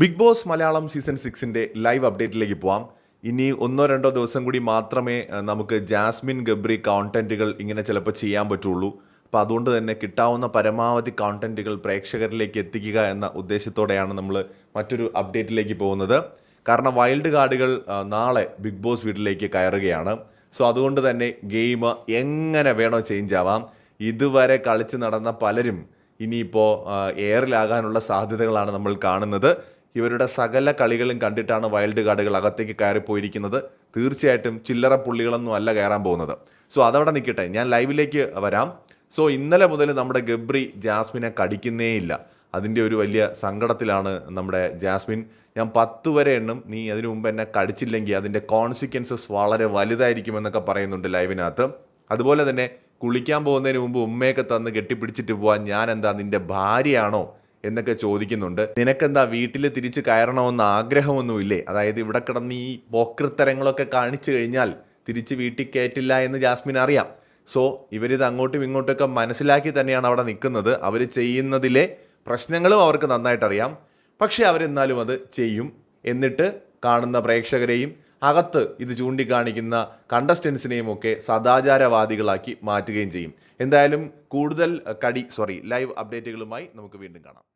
Big boss Malayalam season സിക്സിന്റെ live അപ്ഡേറ്റിലേക്ക് പോവാം. ഇനി ഒന്നോ രണ്ടോ ദിവസം കൂടി മാത്രമേ നമുക്ക് ജാസ്മിൻ ഗബ്രി കോണ്ടന്റുകൾ ഇങ്ങനെ ചിലപ്പോൾ ചെയ്യാൻ പറ്റുള്ളൂ. അപ്പോൾ അതുകൊണ്ട് തന്നെ കിട്ടാവുന്ന പരമാവധി കോണ്ടന്റുകൾ പ്രേക്ഷകരിലേക്ക് എത്തിക്കുക എന്ന ഉദ്ദേശത്തോടെയാണ് നമ്മൾ മറ്റൊരു അപ്ഡേറ്റിലേക്ക് പോകുന്നത്. കാരണം വൈൽഡ് കാർഡുകൾ നാളെ ബിഗ് ബോസ് വീട്ടിലേക്ക് കയറുകയാണ്. സോ അതുകൊണ്ട് തന്നെ ഗെയിം എങ്ങനെ വേണോ ചേഞ്ച് ആവാം. ഇതുവരെ കളിച്ച് നടന്ന പലരും ഇനിയിപ്പോൾ എയറിലാകാനുള്ള സാധ്യതകളാണ് നമ്മൾ കാണുന്നത്. ഇവരുടെ സകല കളികളും കണ്ടിട്ടാണ് വൈൽഡ് കാർഡുകൾ അകത്തേക്ക് കയറിപ്പോയിരിക്കുന്നത്. തീർച്ചയായിട്ടും ചില്ലറ പുള്ളികളൊന്നും അല്ല കയറാൻ പോകുന്നത്. സോ അതവിടെ നിൽക്കട്ടെ. ഞാൻ ലൈവിലേക്ക് വരാം. സോ ഇന്നലെ മുതൽ നമ്മുടെ ഗബ്രി ജാസ്മിനെ കടിക്കുന്നേയില്ല. അതിന്റെ ഒരു വലിയ സങ്കടത്തിലാണ് നമ്മുടെ ജാസ്മിൻ. ഞാൻ പത്ത് വരെ എണ്ണും. നീ അതിനു മുമ്പ് എന്നെ കടിച്ചില്ലെങ്കിൽ അതിന്റെ കോൺസിക്വൻസസ് വളരെ വലുതായിരിക്കുമെന്നൊക്കെ പറയുന്നുണ്ട് ലൈവിനകത്ത്. അതുപോലെ തന്നെ കുളിക്കാൻ പോകുന്നതിന് മുമ്പ് ഉമ്മയൊക്കെ തന്ന് കെട്ടിപ്പിടിച്ചിട്ട് പോവാൻ ഞാൻ എന്താ നിന്റെ ഭാര്യയാണോ? എന്നൊക്കെ ചോദിക്കുന്നുണ്ട്. നിനക്കെന്താ വീട്ടിൽ തിരിച്ച് കയറണമെന്ന് ആഗ്രഹമൊന്നുമില്ലേ? അതായത് ഇവിടെ കിടന്ന് ഈ പോക്കൃത്തരങ്ങളൊക്കെ കാണിച്ചു കഴിഞ്ഞാൽ തിരിച്ച് വീട്ടിൽ കയറ്റില്ല എന്ന് ജാസ്മിൻ അറിയാം. സോ ഇവരിത് അങ്ങോട്ടും ഇങ്ങോട്ടൊക്കെ മനസ്സിലാക്കി തന്നെയാണ് അവിടെ നിൽക്കുന്നത്. അവർ ചെയ്യുന്നതിലെ പ്രശ്നങ്ങളും അവർക്ക് നന്നായിട്ട് അറിയാം പക്ഷേ അവരെന്നാലും അത് ചെയ്യും എന്നിട്ട് കാണുന്ന പ്രേക്ഷകരെയും അകത്ത് ഇത് ചൂണ്ടിക്കാണിക്കുന്ന കണ്ടസ്റ്റൻസിനെയും ഒക്കെ സദാചാരവാദികളാക്കി മാറ്റുകയും ചെയ്യും. എന്തായാലും കൂടുതൽ കടി സോറി ലൈവ് അപ്ഡേറ്റുകളുമായി നമുക്ക് വീണ്ടും കാണാം.